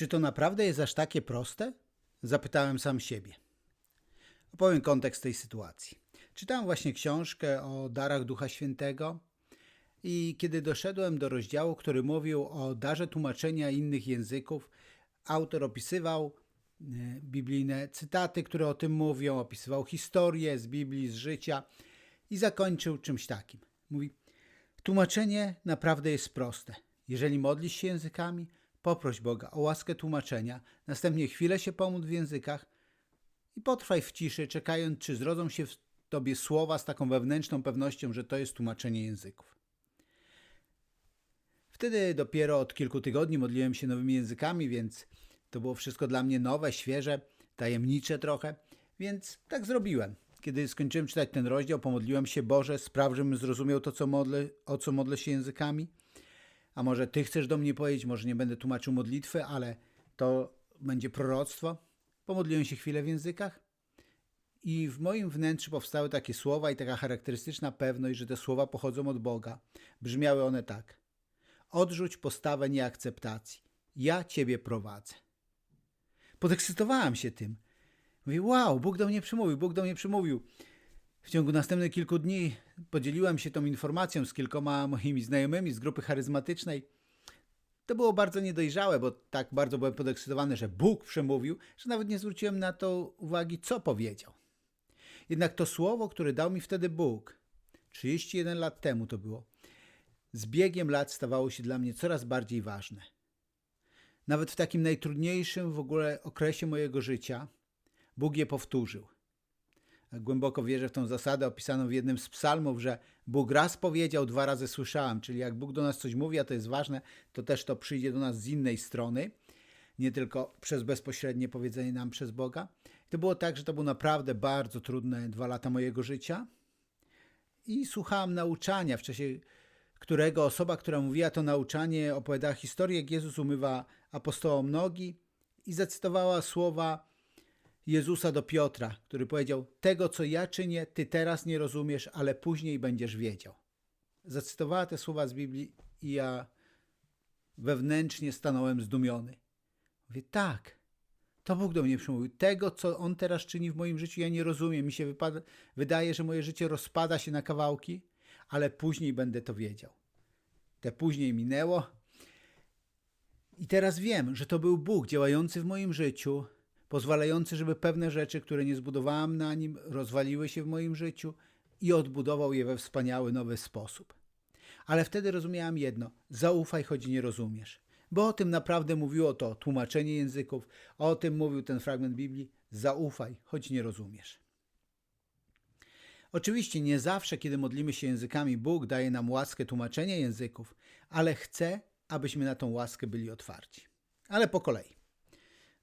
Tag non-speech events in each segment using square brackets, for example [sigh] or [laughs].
Czy to naprawdę jest aż takie proste? Zapytałem sam siebie. Opowiem kontekst tej sytuacji. Czytałem właśnie książkę o darach Ducha Świętego i kiedy doszedłem do rozdziału, który mówił o darze tłumaczenia innych języków, autor opisywał e, biblijne cytaty, które o tym mówią, opisywał historię z Biblii, z życia i zakończył czymś takim. Mówi: Tłumaczenie naprawdę jest proste. Jeżeli modlisz się językami, poproś Boga o łaskę tłumaczenia, następnie chwilę się pomódl w językach i potrwaj w ciszy, czekając, czy zrodzą się w tobie słowa z taką wewnętrzną pewnością, że to jest tłumaczenie języków. Wtedy dopiero od kilku tygodni modliłem się nowymi językami, więc to było wszystko dla mnie nowe, świeże, tajemnicze trochę, więc tak zrobiłem. Kiedy skończyłem czytać ten rozdział, pomodliłem się, Boże, spraw, żebym zrozumiał to, co modlę, o co modlę się językami. A może Ty chcesz do mnie powiedzieć, może nie będę tłumaczył modlitwy, ale to będzie proroctwo. Pomodliłem się chwilę w językach i w moim wnętrzu powstały takie słowa i taka charakterystyczna pewność, że te słowa pochodzą od Boga. Brzmiały one tak. Odrzuć postawę nieakceptacji. Ja Ciebie prowadzę. Podekscytowałem się tym. Mówię, wow, Bóg do mnie przemówił, Bóg do mnie przemówił. W ciągu następnych kilku dni podzieliłem się tą informacją z kilkoma moimi znajomymi z grupy charyzmatycznej. To było bardzo niedojrzałe, bo tak bardzo byłem podekscytowany, że Bóg przemówił, że nawet nie zwróciłem na to uwagi, co powiedział. Jednak to słowo, które dał mi wtedy Bóg, 31 lat temu to było, z biegiem lat stawało się dla mnie coraz bardziej ważne. Nawet w takim najtrudniejszym w ogóle okresie mojego życia Bóg je powtórzył. Głęboko wierzę w tą zasadę opisaną w jednym z psalmów, że Bóg raz powiedział, dwa razy słyszałem, czyli jak Bóg do nas coś mówi, a to jest ważne, to też to przyjdzie do nas z innej strony, nie tylko przez bezpośrednie powiedzenie nam przez Boga. To było tak, że to było naprawdę bardzo trudne dwa lata mojego życia i słuchałem nauczania, w czasie którego osoba, która mówiła to nauczanie, opowiadała historię, jak Jezus umywa apostołom nogi i zacytowała słowa Jezusa do Piotra, który powiedział: Tego, co ja czynię, ty teraz nie rozumiesz, ale później będziesz wiedział. Zacytowała te słowa z Biblii i ja wewnętrznie stanąłem zdumiony. Mówię: Tak, to Bóg do mnie przemówił. Tego, co On teraz czyni w moim życiu, ja nie rozumiem. Mi się wypada, wydaje, że moje życie rozpada się na kawałki, ale później będę to wiedział. Te później minęło. I teraz wiem, że to był Bóg działający w moim życiu, pozwalający, żeby pewne rzeczy, które nie zbudowałem na nim, rozwaliły się w moim życiu i odbudował je we wspaniały, nowy sposób. Ale wtedy rozumiałem jedno: zaufaj, choć nie rozumiesz. Bo o tym naprawdę mówiło to tłumaczenie języków, o tym mówił ten fragment Biblii: zaufaj, choć nie rozumiesz. Oczywiście nie zawsze, kiedy modlimy się językami, Bóg daje nam łaskę tłumaczenia języków, ale chce, abyśmy na tą łaskę byli otwarci. Ale po kolei.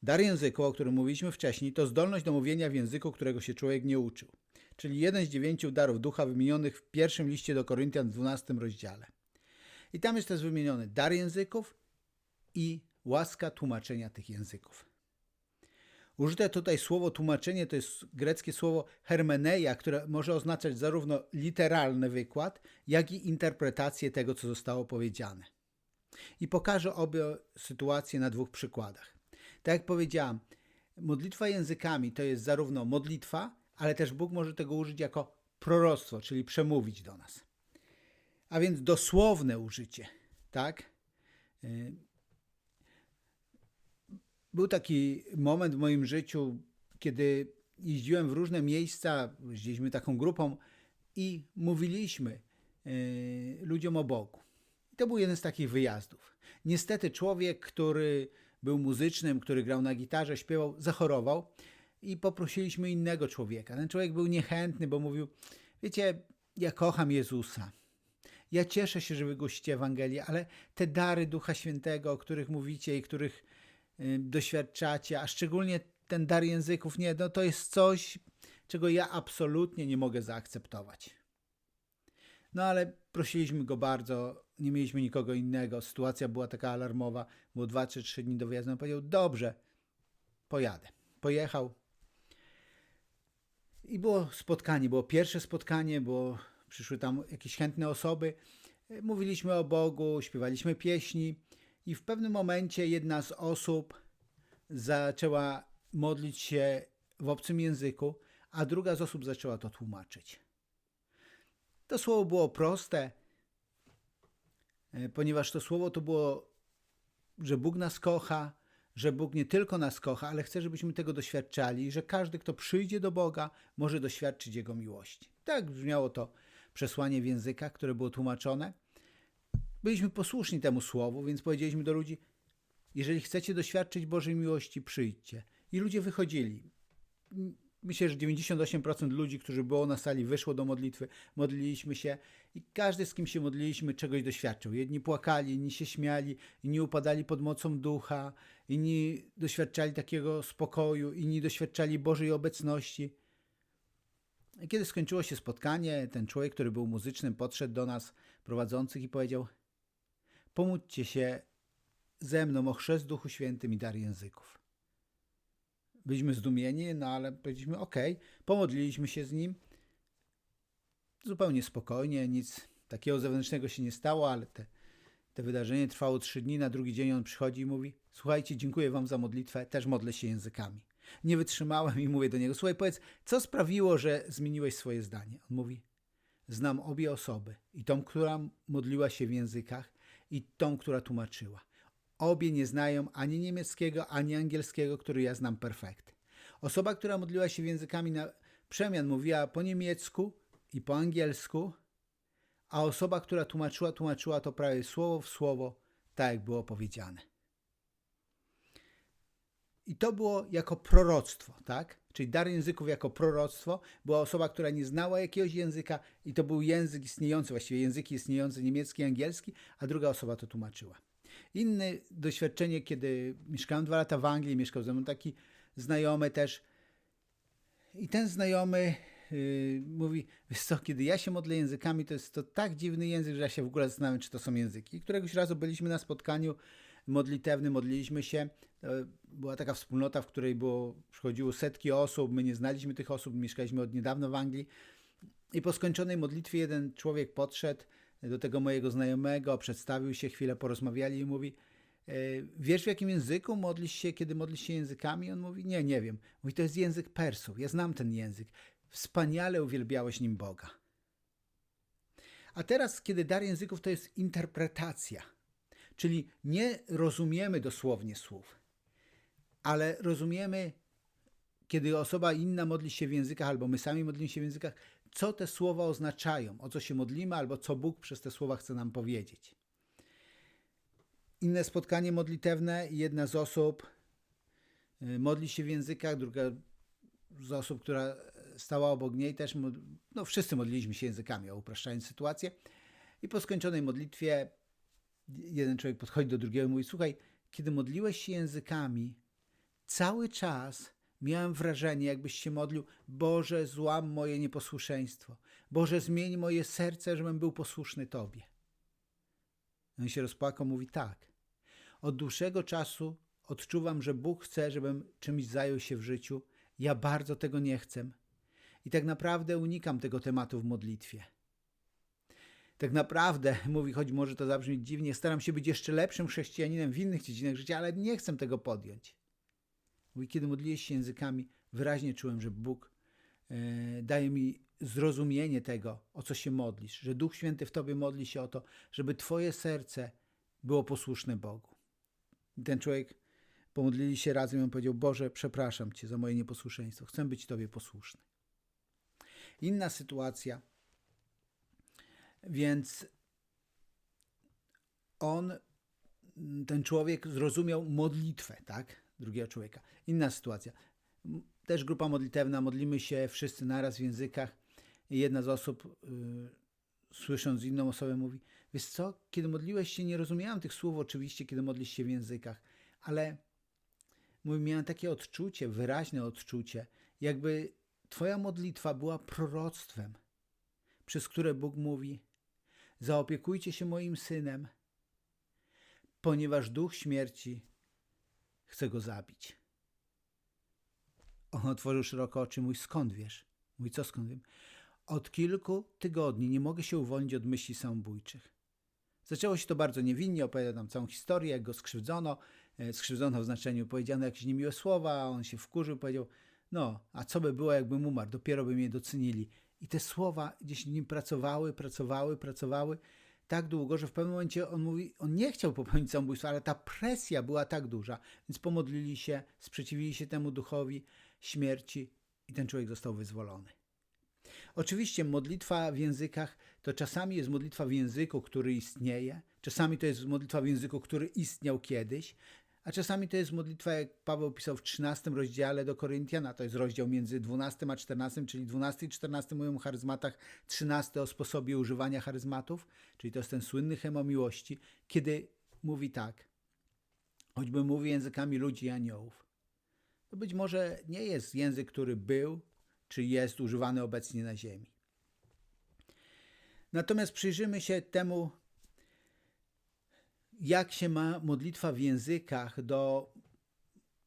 Dar języku, o którym mówiliśmy wcześniej, to zdolność do mówienia w języku, którego się człowiek nie uczył. Czyli jeden z dziewięciu darów ducha wymienionych w pierwszym liście do Koryntian w 12 rozdziale. I tam jest też wymieniony dar języków i łaska tłumaczenia tych języków. Użyte tutaj słowo tłumaczenie to jest greckie słowo hermeneia, które może oznaczać zarówno literalny wykład, jak i interpretację tego, co zostało powiedziane. I pokażę obie sytuacje na dwóch przykładach. Tak jak powiedziałam, modlitwa językami to jest zarówno modlitwa, ale też Bóg może tego użyć jako proroctwo, czyli przemówić do nas. A więc dosłowne użycie, tak? Y, był taki moment w moim życiu, kiedy jeździłem w różne miejsca, jeździliśmy taką grupą i mówiliśmy y, ludziom o Bogu. To był jeden z takich wyjazdów. Niestety człowiek, który był muzycznym, który grał na gitarze, śpiewał, zachorował i poprosiliśmy innego człowieka. Ten człowiek był niechętny, bo mówił: Wiecie, ja kocham Jezusa. Ja cieszę się, że wy gościcie Ewangelię, ale te dary Ducha Świętego, o których mówicie i których y, doświadczacie, a szczególnie ten dar języków, nie, no to jest coś, czego ja absolutnie nie mogę zaakceptować. No ale prosiliśmy go bardzo, nie mieliśmy nikogo innego, sytuacja była taka alarmowa, było 2 czy 3 dni do wyjazdu. On powiedział, dobrze, pojadę. Pojechał. I było spotkanie, było pierwsze spotkanie, było, przyszły tam jakieś chętne osoby. Mówiliśmy o Bogu, śpiewaliśmy pieśni i w pewnym momencie jedna z osób zaczęła modlić się w obcym języku, a druga z osób zaczęła to tłumaczyć. To słowo było proste, ponieważ to słowo to było, że Bóg nas kocha, że Bóg nie tylko nas kocha, ale chce, żebyśmy tego doświadczali, że każdy, kto przyjdzie do Boga, może doświadczyć Jego miłości. Tak brzmiało to przesłanie w językach, które było tłumaczone. Byliśmy posłuszni temu słowu, więc powiedzieliśmy do ludzi: Jeżeli chcecie doświadczyć Bożej miłości, przyjdźcie. I ludzie wychodzili. Myślę, że 98% ludzi, którzy było na sali, wyszło do modlitwy, modliliśmy się i każdy, z kim się modliliśmy, czegoś doświadczył. Jedni płakali, inni się śmiali, inni upadali pod mocą ducha, inni doświadczali takiego spokoju, inni doświadczali Bożej obecności. I kiedy skończyło się spotkanie, ten człowiek, który był muzycznym, podszedł do nas prowadzących i powiedział: Pomódźcie się ze mną o chrzest Duchu Świętym i dar języków. Byliśmy zdumieni, no ale powiedzieliśmy: OK, pomodliliśmy się z nim. Zupełnie spokojnie, nic takiego zewnętrznego się nie stało, ale te, te wydarzenie trwało trzy dni. Na drugi dzień on przychodzi i mówi: Słuchajcie, dziękuję Wam za modlitwę, też modlę się językami. Nie wytrzymałem i mówię do niego: Słuchaj, powiedz, co sprawiło, że zmieniłeś swoje zdanie? On mówi: Znam obie osoby, i tą, która modliła się w językach, i tą, która tłumaczyła. Obie nie znają ani niemieckiego, ani angielskiego, który ja znam perfekt. Osoba, która modliła się w językami na przemian, mówiła po niemiecku i po angielsku, a osoba, która tłumaczyła, tłumaczyła to prawie słowo w słowo, tak jak było powiedziane. I to było jako proroctwo, tak? Czyli dar języków jako proroctwo. Była osoba, która nie znała jakiegoś języka i to był język istniejący, właściwie języki istniejące, niemiecki, angielski, a druga osoba to tłumaczyła. Inne doświadczenie, kiedy mieszkałem dwa lata w Anglii, mieszkał ze mną taki znajomy też i ten znajomy yy, mówi, co, kiedy ja się modlę językami, to jest to tak dziwny język, że ja się w ogóle zastanawiam, czy to są języki. Któregoś razu byliśmy na spotkaniu modlitewnym, modliliśmy się. Była taka wspólnota, w której było, przychodziło setki osób, my nie znaliśmy tych osób, mieszkaliśmy od niedawna w Anglii. I po skończonej modlitwie jeden człowiek podszedł do tego mojego znajomego, przedstawił się, chwilę porozmawiali i mówi, e, wiesz w jakim języku modlisz się, kiedy modlisz się językami? On mówi, nie, nie wiem. Mówi, to jest język Persów, ja znam ten język. Wspaniale uwielbiałeś nim Boga. A teraz, kiedy dar języków to jest interpretacja, czyli nie rozumiemy dosłownie słów, ale rozumiemy, kiedy osoba inna modli się w językach, albo my sami modlimy się w językach, co te słowa oznaczają, o co się modlimy, albo co Bóg przez te słowa chce nam powiedzieć. Inne spotkanie modlitewne, jedna z osób y, modli się w językach, druga z osób, która stała obok niej też, no wszyscy modliliśmy się językami, upraszczając sytuację. I po skończonej modlitwie jeden człowiek podchodzi do drugiego i mówi, słuchaj, kiedy modliłeś się językami, cały czas miałem wrażenie, jakbyś się modlił, Boże, złam moje nieposłuszeństwo. Boże, zmień moje serce, żebym był posłuszny Tobie. On się rozpłakał, mówi tak. Od dłuższego czasu odczuwam, że Bóg chce, żebym czymś zajął się w życiu. Ja bardzo tego nie chcę. I tak naprawdę unikam tego tematu w modlitwie. Tak naprawdę, [laughs] mówi, choć może to zabrzmieć dziwnie, staram się być jeszcze lepszym chrześcijaninem w innych dziedzinach życia, ale nie chcę tego podjąć. Mówi, kiedy modliłeś się językami, wyraźnie czułem, że Bóg e, daje mi zrozumienie tego, o co się modlisz, że Duch Święty w Tobie modli się o to, żeby Twoje serce było posłuszne Bogu. I ten człowiek pomodlili się razem i on powiedział, Boże, przepraszam Cię za moje nieposłuszeństwo, chcę być Tobie posłuszny. Inna sytuacja, więc on, ten człowiek zrozumiał modlitwę, tak? drugiego człowieka. Inna sytuacja. Też grupa modlitewna, modlimy się wszyscy naraz w językach. Jedna z osób, yy, słysząc inną osobę, mówi: Wiesz co, kiedy modliłeś się, nie rozumiałam tych słów, oczywiście, kiedy modlisz się w językach, ale mówi, miałem takie odczucie, wyraźne odczucie, jakby Twoja modlitwa była proroctwem, przez które Bóg mówi: Zaopiekujcie się moim synem, ponieważ duch śmierci chce go zabić. On otworzył szeroko oczy, mój skąd wiesz? Mój co skąd wiem? Od kilku tygodni nie mogę się uwolnić od myśli samobójczych. Zaczęło się to bardzo niewinnie, opowiada nam całą historię, jak go skrzywdzono, e, skrzywdzono w znaczeniu, powiedziano jakieś niemiłe słowa, on się wkurzył, powiedział, no, a co by było, jakbym umarł, dopiero by mnie docenili. I te słowa gdzieś nim pracowały, pracowały, pracowały tak długo, że w pewnym momencie on mówi, on nie chciał popełnić samobójstwa, ale ta presja była tak duża, więc pomodlili się, sprzeciwili się temu duchowi śmierci i ten człowiek został wyzwolony. Oczywiście modlitwa w językach to czasami jest modlitwa w języku, który istnieje, czasami to jest modlitwa w języku, który istniał kiedyś, a czasami to jest modlitwa, jak Paweł pisał w 13 rozdziale do Koryntiana, to jest rozdział między 12 a 14, czyli 12 i 14 mówią o charyzmatach, 13 o sposobie używania charyzmatów, czyli to jest ten słynny hymn o miłości, kiedy mówi tak, choćby mówi językami ludzi i aniołów. To być może nie jest język, który był, czy jest używany obecnie na ziemi. Natomiast przyjrzymy się temu, jak się ma modlitwa w językach do.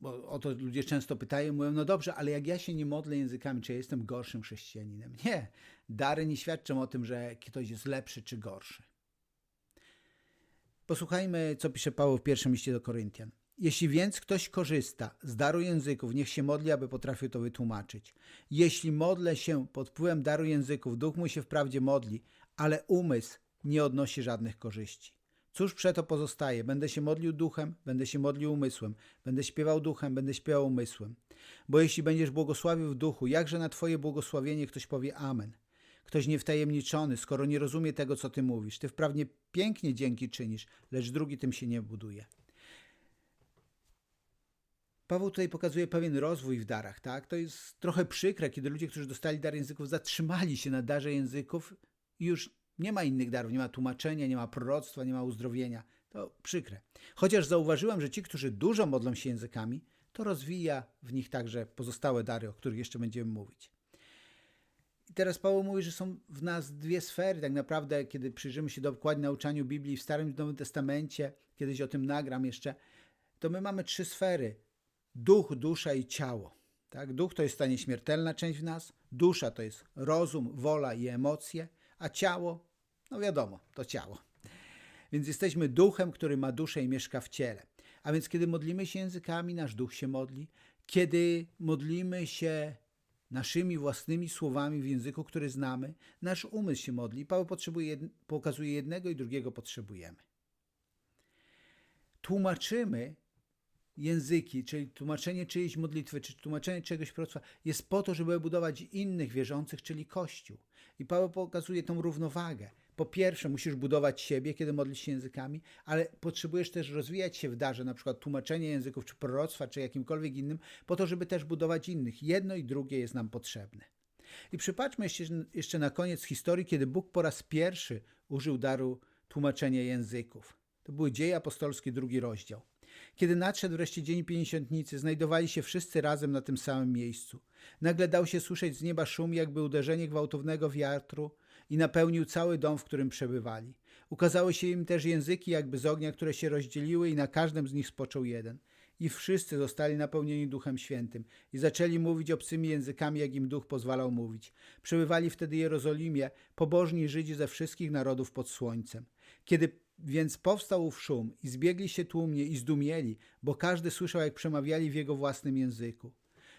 Bo o to ludzie często pytają, mówią, no dobrze, ale jak ja się nie modlę językami, czy ja jestem gorszym chrześcijaninem? Nie, dary nie świadczą o tym, że ktoś jest lepszy czy gorszy. Posłuchajmy, co pisze Paweł w pierwszym liście do Koryntian. Jeśli więc ktoś korzysta z daru języków, niech się modli, aby potrafił to wytłumaczyć. Jeśli modlę się pod wpływem daru języków, duch mój się wprawdzie modli, ale umysł nie odnosi żadnych korzyści. Cóż przeto pozostaje? Będę się modlił duchem, będę się modlił umysłem, będę śpiewał duchem, będę śpiewał umysłem. Bo jeśli będziesz błogosławił w duchu, jakże na Twoje błogosławienie ktoś powie Amen? Ktoś niewtajemniczony, skoro nie rozumie tego, co Ty mówisz. Ty wprawdzie pięknie dzięki czynisz, lecz drugi tym się nie buduje. Paweł tutaj pokazuje pewien rozwój w darach, tak? To jest trochę przykre, kiedy ludzie, którzy dostali dar języków, zatrzymali się na darze języków i już nie ma innych darów, nie ma tłumaczenia, nie ma proroctwa, nie ma uzdrowienia. To przykre. Chociaż zauważyłem, że ci, którzy dużo modlą się językami, to rozwija w nich także pozostałe dary, o których jeszcze będziemy mówić. I teraz Paweł mówi, że są w nas dwie sfery. Tak naprawdę, kiedy przyjrzymy się dokładnie nauczaniu Biblii w Starym i Nowym Testamencie, kiedyś o tym nagram jeszcze, to my mamy trzy sfery. Duch, dusza i ciało. Tak? Duch to jest ta nieśmiertelna część w nas, dusza to jest rozum, wola i emocje, a ciało, no wiadomo, to ciało. Więc jesteśmy duchem, który ma duszę i mieszka w ciele. A więc kiedy modlimy się językami, nasz duch się modli. Kiedy modlimy się naszymi własnymi słowami w języku, który znamy, nasz umysł się modli. Paweł potrzebuje, pokazuje jednego i drugiego potrzebujemy. Tłumaczymy języki, czyli tłumaczenie czyjejś modlitwy, czy tłumaczenie czegoś proroctwa jest po to, żeby budować innych wierzących, czyli Kościół. I Paweł pokazuje tą równowagę. Po pierwsze, musisz budować siebie, kiedy modlisz się językami, ale potrzebujesz też rozwijać się w darze, na przykład tłumaczenie języków, czy proroctwa, czy jakimkolwiek innym, po to, żeby też budować innych. Jedno i drugie jest nam potrzebne. I przypatrzmy jeszcze na koniec historii, kiedy Bóg po raz pierwszy użył daru tłumaczenia języków. To były dzieje apostolskie, drugi rozdział. Kiedy nadszedł wreszcie dzień pięćdziesiątnicy, znajdowali się wszyscy razem na tym samym miejscu. Nagle dał się słyszeć z nieba szum, jakby uderzenie gwałtownego wiatru i napełnił cały dom, w którym przebywali. Ukazały się im też języki jakby z ognia, które się rozdzieliły i na każdym z nich spoczął jeden. I wszyscy zostali napełnieni Duchem Świętym i zaczęli mówić obcymi językami, jak im Duch pozwalał mówić. Przebywali wtedy Jerozolimie pobożni Żydzi ze wszystkich narodów pod słońcem. Kiedy więc powstał ów szum i zbiegli się tłumnie i zdumieli, bo każdy słyszał, jak przemawiali w jego własnym języku.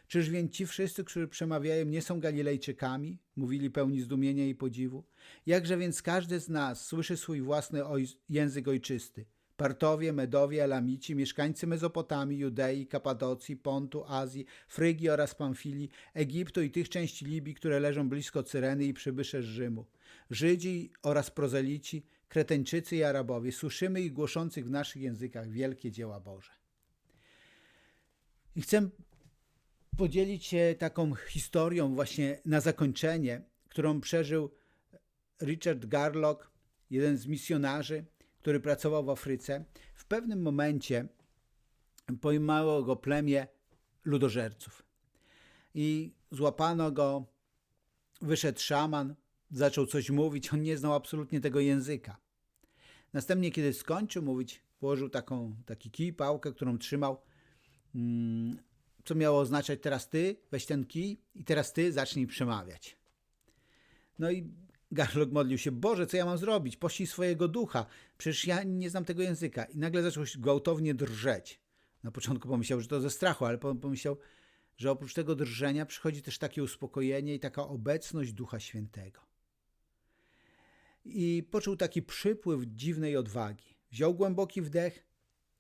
Czyż więc ci wszyscy, którzy przemawiają, nie są Galilejczykami? Mówili pełni zdumienia i podziwu. Jakże więc każdy z nas słyszy swój własny oj język ojczysty? Partowie, Medowie, Elamici, mieszkańcy Mezopotamii, Judei, Kapadocji, Pontu, Azji, Frygii oraz Pamfilii, Egiptu i tych części Libii, które leżą blisko Cyreny i przybysze z Rzymu. Żydzi oraz prozelici, Kreteńczycy i Arabowie, słyszymy ich głoszących w naszych językach wielkie dzieła Boże. I chcę podzielić się taką historią właśnie na zakończenie, którą przeżył Richard Garlock, jeden z misjonarzy, który pracował w Afryce. W pewnym momencie pojmało go plemię ludożerców. I złapano go, wyszedł szaman, zaczął coś mówić, on nie znał absolutnie tego języka. Następnie, kiedy skończył mówić, położył taką, taki kij, pałkę, którą trzymał, mm, co miało oznaczać teraz ty, weź ten kij i teraz ty zacznij przemawiać. No i Garlock modlił się, Boże, co ja mam zrobić? Pościj swojego ducha, przecież ja nie znam tego języka. I nagle zaczął gwałtownie drżeć. Na początku pomyślał, że to ze strachu, ale pomyślał, że oprócz tego drżenia przychodzi też takie uspokojenie i taka obecność Ducha Świętego. I poczuł taki przypływ dziwnej odwagi. Wziął głęboki wdech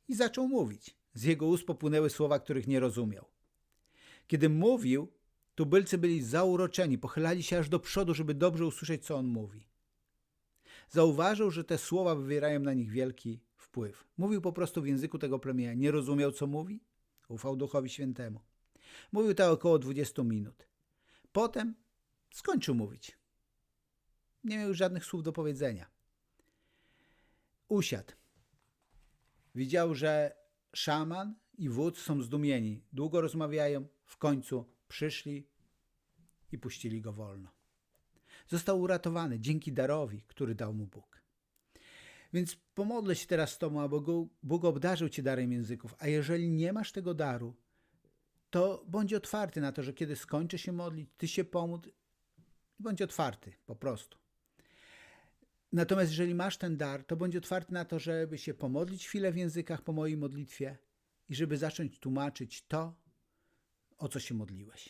i zaczął mówić. Z jego ust popłynęły słowa, których nie rozumiał. Kiedy mówił, tubylcy byli zauroczeni, pochylali się aż do przodu, żeby dobrze usłyszeć, co on mówi. Zauważył, że te słowa wywierają na nich wielki wpływ. Mówił po prostu w języku tego plemienia. Nie rozumiał, co mówi? Ufał Duchowi Świętemu. Mówił tak około 20 minut. Potem skończył mówić. Nie miał już żadnych słów do powiedzenia. Usiadł. Widział, że szaman i wódz są zdumieni. Długo rozmawiają, w końcu przyszli i puścili go wolno. Został uratowany dzięki darowi, który dał mu Bóg. Więc pomodlę się teraz Tobą, aby Bóg obdarzył Cię darem języków. A jeżeli nie masz tego daru, to bądź otwarty na to, że kiedy skończę się modlić, Ty się pomódl i bądź otwarty po prostu. Natomiast jeżeli masz ten dar, to bądź otwarty na to, żeby się pomodlić chwilę w językach po mojej modlitwie i żeby zacząć tłumaczyć to, o co się modliłeś.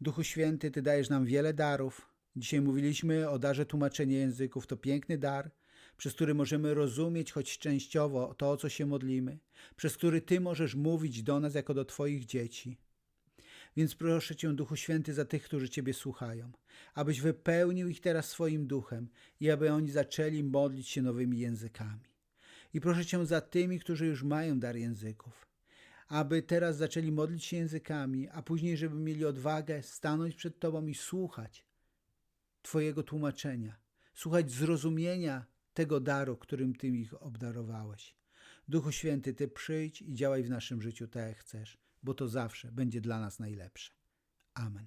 Duchu Święty, Ty dajesz nam wiele darów. Dzisiaj mówiliśmy o darze tłumaczenia języków. To piękny dar, przez który możemy rozumieć choć częściowo to, o co się modlimy, przez który Ty możesz mówić do nas jako do Twoich dzieci. Więc proszę Cię, Duchu Święty, za tych, którzy Ciebie słuchają, abyś wypełnił ich teraz swoim duchem i aby oni zaczęli modlić się nowymi językami. I proszę Cię za tymi, którzy już mają dar języków, aby teraz zaczęli modlić się językami, a później, żeby mieli odwagę stanąć przed Tobą i słuchać Twojego tłumaczenia, słuchać zrozumienia tego daru, którym Ty ich obdarowałeś. Duchu Święty, Ty przyjdź i działaj w naszym życiu tak, jak chcesz, bo to zawsze będzie dla nas najlepsze. Amen.